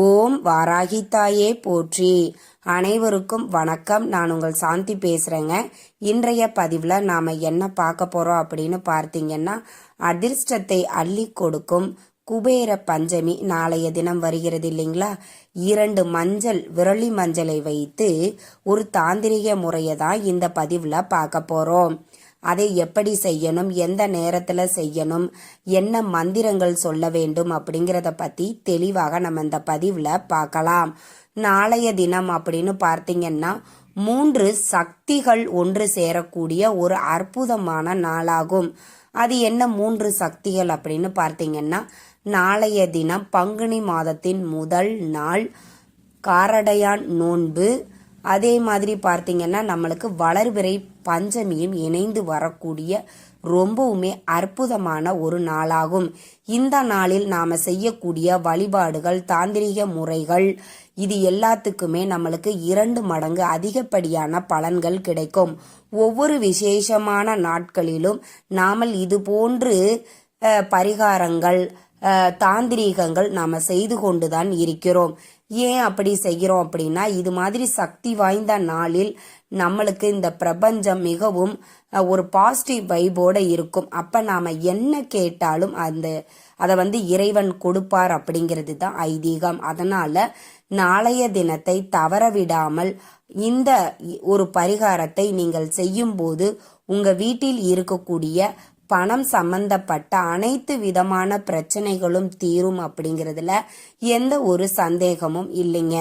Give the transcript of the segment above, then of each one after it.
ஓம் வாராகி தாயே போற்றி. அனைவருக்கும் வணக்கம். நான் உங்கள் சாந்தி பேசுகிறேங்க இன்றைய பதிவில் நாம் என்ன பார்க்க போகிறோம் அப்படின்னு பார்த்தீங்கன்னா அதிர்ஷ்டத்தை அள்ளி கொடுக்கும் குபேர பஞ்சமி நாளைய தினம் வருகிறது இல்லைங்களா? இரண்டு மஞ்சள் விரலி மஞ்சளை வைத்து ஒரு தாந்திரிக முறையை தான் இந்த பதிவில் பார்க்க போகிறோம் அதை எப்படி செய்யணும் எந்த நேரத்தில் செய்யணும் என்ன மந்திரங்கள் சொல்ல வேண்டும் அப்படிங்கிறத பற்றி தெளிவாக நம்ம இந்த பதிவில் பார்க்கலாம். நாளைய தினம் அப்படின்னு பார்த்தீங்கன்னா மூன்று சக்திகள் ஒன்று சேரக்கூடிய ஒரு அற்புதமான நாளாகும். அது என்ன மூன்று சக்திகள் அப்படின்னு பார்த்தீங்கன்னா நாளைய தினம் பங்குனி மாதத்தின் முதல் நாள் காரடையான் நோன்பு. அதே மாதிரி பார்த்தீங்கன்னா நம்மளுக்கு வளர்பிறை பஞ்சமியும் இணைந்து வரக்கூடிய ரொம்பவுமே அற்புதமான ஒரு நாளாகும். இந்த நாளில் நாம செய்யக்கூடிய வழிபாடுகள் தாந்திரிக முறைகள் இது எல்லாத்துக்குமே நம்மளுக்கு இரண்டு மடங்கு அதிகப்படியான பலன்கள் கிடைக்கும். ஒவ்வொரு விசேஷமான நாட்களிலும் நாமல் இது போன்று பரிகாரங்கள் தாந்திரீகங்கள் நாம செய்து கொண்டுதான் இருக்கிறோம். ஏன் அப்படி செய்கிறோம் அப்படின்னா இது மாதிரி சக்தி வாய்ந்த நாளில் நம்மளுக்கு இந்த பிரபஞ்சம் மிகவும் ஒரு பாசிட்டிவ் வைபோட இருக்கும். அப்போ நாம் என்ன கேட்டாலும் அந்த அதை வந்து இறைவன் கொடுப்பார் அப்படிங்கிறது தான் ஐதீகம். அதனால் நாளைய தினத்தை தவற விடாமல் இந்த ஒரு பரிகாரத்தை நீங்கள் செய்யும்போது உங்கள் வீட்டில் இருக்கக்கூடிய பணம் சம்பந்தப்பட்ட அனைத்து விதமான பிரச்சனைகளும் தீரும் அப்படிங்கிறதுல எந்த ஒரு சந்தேகமும் இல்லைங்க.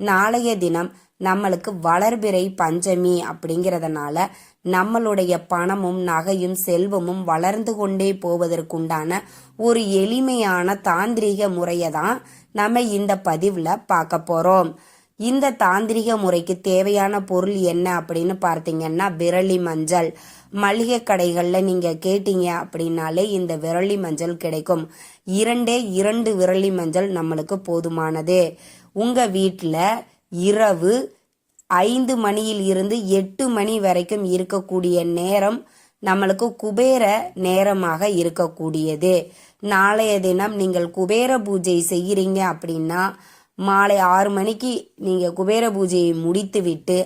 நாளைய தினம் நம்மளுக்கு வளர்பிறை பஞ்சமி அப்படிங்கிறதுனால நம்மளுடைய பணமும் நகையும் செல்வமும் வளர்ந்து கொண்டே போவதற்குண்டான ஒரு எளிமையான தாந்திரிக முறையை தான் நம்ம இந்த பதிவில் பார்க்க போகிறோம் இந்த தாந்திரிக முறைக்கு தேவையான பொருள் என்ன அப்படின்னு பார்த்தீங்கன்னா விரலி மஞ்சள். மளிகை கடைகளில் நீங்கள் கேட்டீங்க அப்படின்னாலே இந்த விரலி மஞ்சள் கிடைக்கும். இரண்டே இரண்டு விரலி மஞ்சள் நம்மளுக்கு போதுமானது. உங்கள் வீட்டில் இரவு ஐந்து மணியில் இருந்து எட்டு மணி வரைக்கும் இருக்கக்கூடிய நேரம் நம்மளுக்கு குபேர நேரமாக இருக்கக்கூடியது. நாளைய தினம் நீங்கள் குபேர பூஜை செய்கிறீங்க அப்படின்னா மாலை ஆறு மணிக்கு நீங்கள் குபேர பூஜையை முடித்துவிட்டு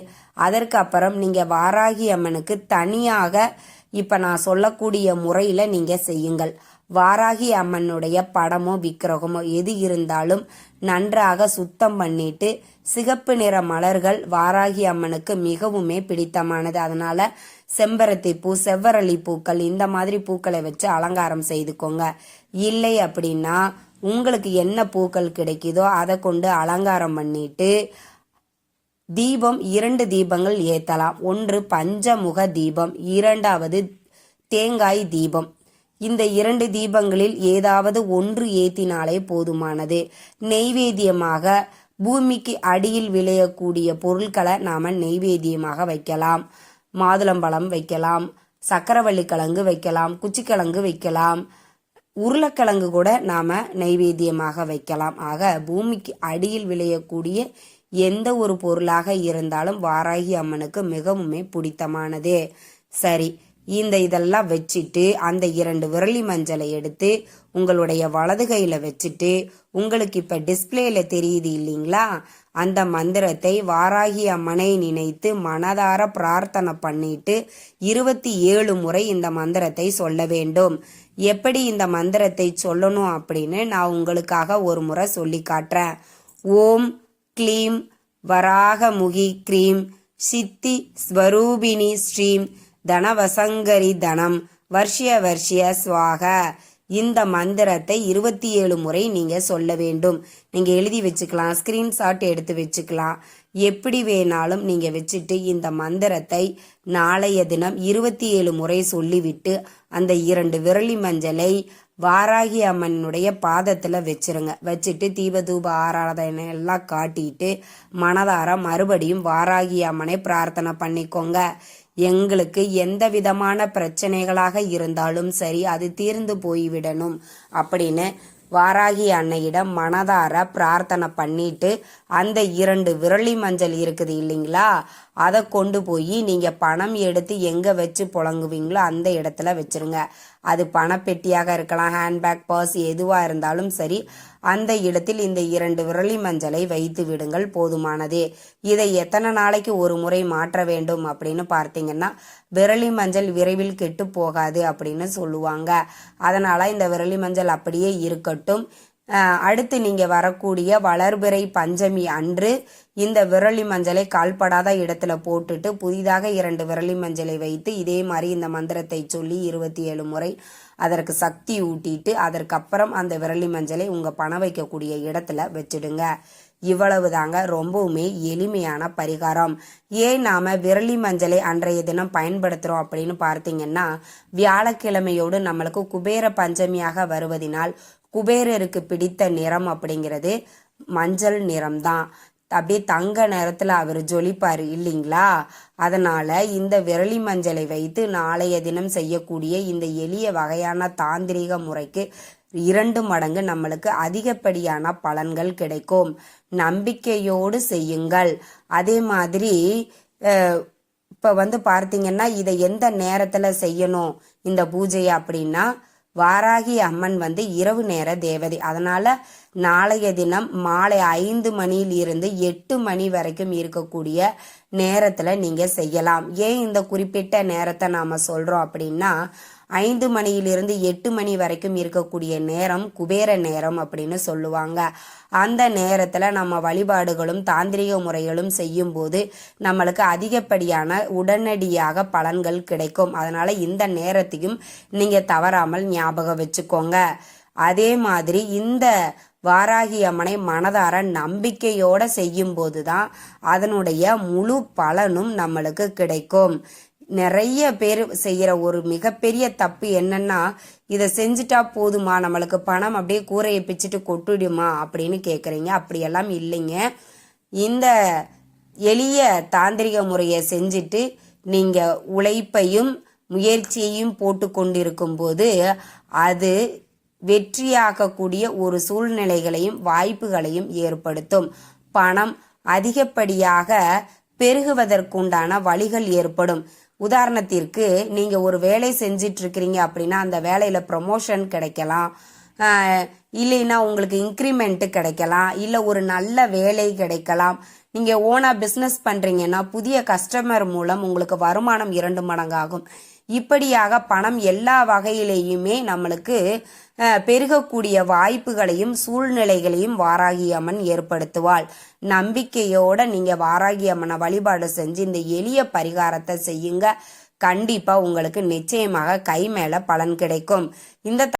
அதற்கு அப்புறம் நீங்கள் வாராகி அம்மனுக்கு தனியாக இப்போ நான் சொல்லக்கூடிய முறையில் நீங்கள் செய்யுங்கள். வாராகி அம்மனுடைய படமோ விக்கிரகமோ எது இருந்தாலும் நன்றாக சுத்தம் பண்ணிட்டு சிகப்பு நிற மலர்கள் வாராகி அம்மனுக்கு மிகவுமே பிடித்தமானது. அதனால செம்பருத்தி பூ செவ்வரளி பூக்கள் இந்த மாதிரி பூக்களை வச்சு அலங்காரம் செய்துக்கோங்க. இல்லை அப்படின்னா உங்களுக்கு என்ன பூக்கள் கிடைக்குதோ அதை கொண்டு அலங்காரம் பண்ணிட்டு தீபம் இரண்டு தீபங்கள் ஏத்தலாம். ஒன்று பஞ்சமுக தீபம் இரண்டாவது தேங்காய் தீபம். இந்த இரண்டு தீபங்களில் ஏதாவது ஒன்று ஏத்தினாலே போதுமானது. நெய்வேத்தியமாக பூமிக்கு அடியில் விளையக்கூடிய பொருட்களை நாம நெய்வேத்தியமாக வைக்கலாம். மாதுளம்பழம் வைக்கலாம் சக்கரவள்ளி கிழங்கு வைக்கலாம் குச்சிக்கிழங்கு வைக்கலாம் உருளைக்கிழங்கு கூட நாம நைவேத்தியமாக வைக்கலாம். ஆக பூமிக்கு அடியில் விளையக்கூடிய எந்த ஒரு பொருளாக இருந்தாலும் வாராகி அம்மனுக்கு மிகவுமே பிடித்தமானது. சரி இந்த இதெல்லாம் வச்சுட்டு அந்த இரண்டு விரலி மஞ்சளை எடுத்து உங்களுடைய வலது கையில் வச்சுட்டு உங்களுக்கு இப்போ டிஸ்பிளேல தெரியுது இல்லைங்களா? அந்த மந்திரத்தை வாராகி அம்மனை நினைத்து மனதார பிரார்த்தனை பண்ணிட்டு இருபத்தி ஏழு முறை இந்த மந்திரத்தை சொல்ல வேண்டும். எப்படி இந்த மந்திரத்தை சொல்லணும் அப்படின்னு நான் உங்களுக்காக ஒரு முறை சொல்லி காட்டுறேன். ஓம் க்ளீம் வராகமுகி க்ரீம் சித்தி ஸ்வரூபிணி ஸ்ரீம் தனவசங்கரி தனம். வர்ஷிய வர்ஷிய சுவாக. இந்த மந்திரத்தை இருபத்தி ஏழு முறை நீங்க சொல்ல வேண்டும். நீங்க எழுதி வச்சுக்கலாம் ஸ்கிரீன்ஷாட் எடுத்து வச்சுக்கலாம். எப்படி வேணாலும் நீங்க வச்சுட்டு இந்த மந்திரத்தை நாளைய தினம் இருபத்தி ஏழு முறை சொல்லிவிட்டு அந்த இரண்டு விரலி மஞ்சளை வாராகி அம்மனுடைய பாதத்துல வச்சிருங்க. வச்சுட்டு தீபதூப ஆராதனை எல்லாம் காட்டிட்டு மனதார மறுபடியும் வாராகி அம்மனை பிரார்த்தனை பண்ணிக்கோங்க. எங்களுக்கு எந்த விதமான பிரச்சனைகளாக இருந்தாலும் சரி அது தீர்ந்து போய்விடணும் அப்படின்னு வாராகி அன்னையிடம் மனதார பிரார்த்தனை பண்ணிட்டு அந்த இரண்டு விரலி மஞ்சள் இருக்குது இல்லைங்களா? அதை கொண்டு போய் நீங்கள் பணம் எடுத்து எங்கே வச்சு புழங்குவீங்களோ அந்த இடத்துல வச்சிருங்க. அது பணப்பெட்டியாக இருக்கலாம் ஹேண்ட்பேக் பர்ஸ் எதுவாக இருந்தாலும் சரி அந்த இடத்தில் இந்த இரண்டு விரலி மஞ்சளை வைத்து விடுங்கள் போதுமானதே. இதை எத்தனை நாளைக்கு ஒரு முறை மாற்ற வேண்டும் அப்படின்னு பார்த்தீங்கன்னா விரலி மஞ்சள் விரைவில் கெட்டு போகாது அப்படின்னு சொல்லுவாங்க. அதனால இந்த விரலி மஞ்சள் அப்படியே இருக்கட்டும். அடுத்து நீங்கள் வரக்கூடிய வளர்பிறை பஞ்சமி அன்று இந்த விரலி மஞ்சளை கால்படாத இடத்துல போட்டுட்டு புதிதாக இரண்டு விரலி மஞ்சளை வைத்து இதே மாதிரி இந்த மந்திரத்தை சொல்லி இருபத்தி ஏழு முறை அதற்கு சக்தி ஊட்டிட்டு அதற்கப்புறம் அந்த விரலி மஞ்சளை உங்கள் பணம் வைக்கக்கூடிய இடத்துல வச்சிடுங்க. இவ்வளவு தாங்க ரொம்பவுமே எளிமையான பரிகாரம். ஏன் நாம விரலி மஞ்சளை அன்றைய தினம் பயன்படுத்துகிறோம் அப்படின்னு பார்த்தீங்கன்னா வியாழக்கிழமையோடு நம்மளுக்கு குபேர பஞ்சமியாக வருவதினால் குபேரருக்கு பிடித்த நிறம் அப்படிங்கிறது மஞ்சள் நிறம்தான். அப்படியே தங்க நேரத்தில் அவர் ஜொலிப்பார் இல்லைங்களா? அதனால் இந்த விரலி மஞ்சளை வைத்து நாளைய தினம் செய்யக்கூடிய இந்த எளிய வகையான தாந்திரிக முறைக்கு இரண்டு மடங்கு நம்மளுக்கு அதிகப்படியான பலன்கள் கிடைக்கும். நம்பிக்கையோடு செய்யுங்கள். அதே மாதிரி இப்போ வந்து பார்த்தீங்கன்னா இதை எந்த நேரத்தில் செய்யணும் இந்த பூஜையை அப்படின்னா வாராகி அம்மன் வந்து இரவு நேர தேவதை. அதனால நாளைய தினம் மாலை ஐந்து மணியில் இருந்து எட்டு மணி வரைக்கும் இருக்கக்கூடிய நேரத்துல நீங்க செய்யலாம். ஏன் இந்த குறிப்பிட்ட நேரத்தை நாம சொல்றோம் அப்படின்னா ஐந்து மணியிலிருந்து எட்டு மணி வரைக்கும் இருக்கக்கூடிய நேரம் குபேர நேரம் அப்படின்னு சொல்லுவாங்க. அந்த நேரத்தில் நம்ம வழிபாடுகளும் தாந்திரிக முறைகளும் செய்யும்போது நம்மளுக்கு அதிகப்படியான உடனடியாக பலன்கள் கிடைக்கும். அதனால் இந்த நேரத்தையும் நீங்கள் தவறாமல் ஞாபகம் வச்சுக்கோங்க. அதே மாதிரி இந்த வாராகி அம்மனை மனதார நம்பிக்கையோட செய்யும்போது தான் அதனுடைய முழு பலனும் நம்மளுக்கு கிடைக்கும். நிறைய பேர் செய்கிற ஒரு மிகப்பெரிய தப்பு என்னன்னா இதை செஞ்சுட்டா போதுமா? நம்மளுக்கு பணம் அப்படியே கூரையை பிச்சுட்டு கொட்டுடுமா? அப்படின்னு கேட்குறீங்க அப்படியெல்லாம் இல்லைங்க. இந்த எளிய தாந்திரிக முறையை செஞ்சுட்டு நீங்கள் உழைப்பையும் முயற்சியையும் போட்டு கொண்டிருக்கும் போது அது வெற்றியாகக்கூடிய ஒரு சூழ்நிலைகளையும் வாய்ப்புகளையும் ஏற்படுத்தும். பணம் அதிகப்படியாக பெருகுவதற்குண்டான வழிகள் ஏற்படும். உதாரணத்திற்கு நீங்கள் ஒரு வேலை செஞ்சிட்டு இருக்கிறீங்க அப்படின்னா அந்த வேலையில் ப்ரமோஷன் கிடைக்கலாம். இல்லைன்னா உங்களுக்கு இன்க்ரிமெண்ட்டு கிடைக்கலாம். இல்லை ஒரு நல்ல வேலை கிடைக்கலாம். நீங்கள் ஓனாக பிஸ்னஸ் பண்ணுறீங்கன்னா புதிய கஸ்டமர் மூலம் உங்களுக்கு வருமானம் இரண்டு மடங்காகும். இப்படியாக பணம் எல்லா வகையிலேயுமே நம்மளுக்கு பெருகக்கூடிய வாய்ப்புகளையும் சூழ்நிலைகளையும் வாராகி அம்மன் ஏற்படுத்துவாள். நம்பிக்கையோட நீங்க வாராகி அம்மனை வழிபாடு செஞ்சு இந்த எளிய பரிகாரத்தை செய்யுங்க. கண்டிப்பா உங்களுக்கு நிச்சயமாக கை மேல பலன் கிடைக்கும். இந்த